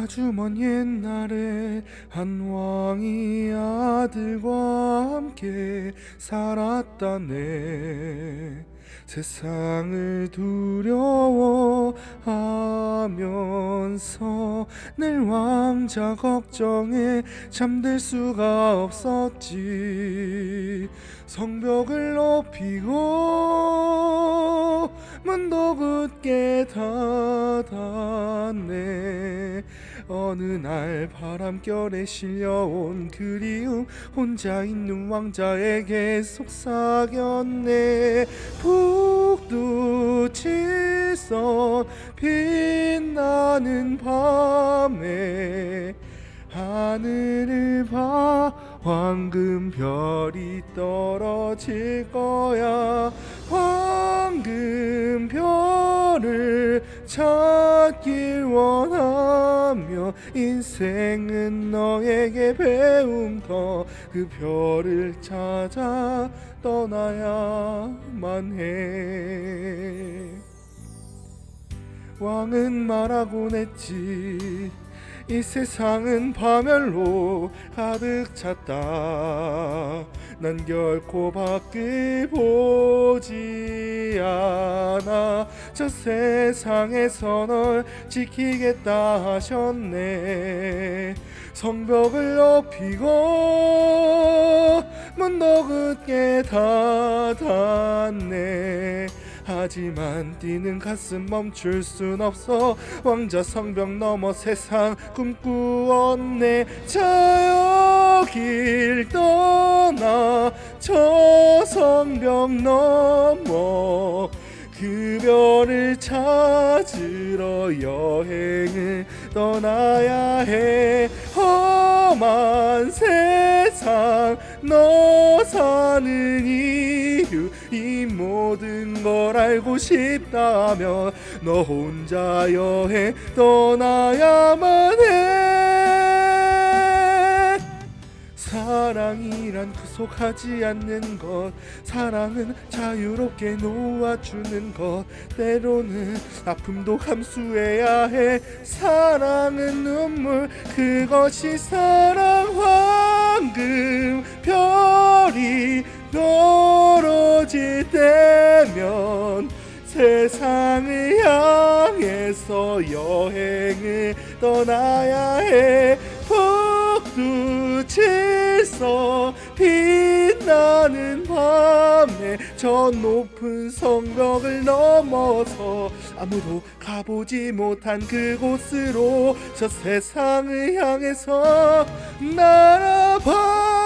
아주 먼 옛날에 한 왕이 아들과 함께 살았다네. 세상을 두려워하면서 늘 왕자 걱정에 잠들 수가 없었지. 성벽을 높이고 문도 굳게 닫았네 어느 날 바람결에 실려온 그리움 혼자 있는 왕자에게 속삭였네. 북두칠성 빛나는 밤에 하늘을 봐 황금 별이 떨어질 거야. 황금 별을 찾길 원하며 인생은 너에게 배움터 그 별을 찾아 떠나야만 해. 왕은 말하곤 했지 이 세상은 파멸로 가득 찼다. 난 결코 밖을 보지 않아. 저 세상에서 널 지키겠다 하셨네. 성벽을 높이고 문도 굳게 닫았네 하지만 뛰는 가슴 멈출 순 없어. 왕자 성벽 넘어 세상 꿈꾸었네. 저 여길 떠나 저 성벽 넘어 그 별을 찾으러 여행을 떠나야 해. 험한 세상 너 사는 이유 이 모든 걸 알고 싶다면 너 혼자 여행 떠나야만 해. 사랑이란 구속하지 않는 것 사랑은 자유롭게 놓아주는 것 때로는 아픔도 감수해야 해. 사랑은 눈물 그것이 사랑 황금 별이 떨어질 때면 세상을 향해서 여행을 떠나야 해. 북두칠성 빛나는 밤에 저 높은 성벽을 넘어서 아무도 가보지 못한 그곳으로 저 세상을 향해서 날아봐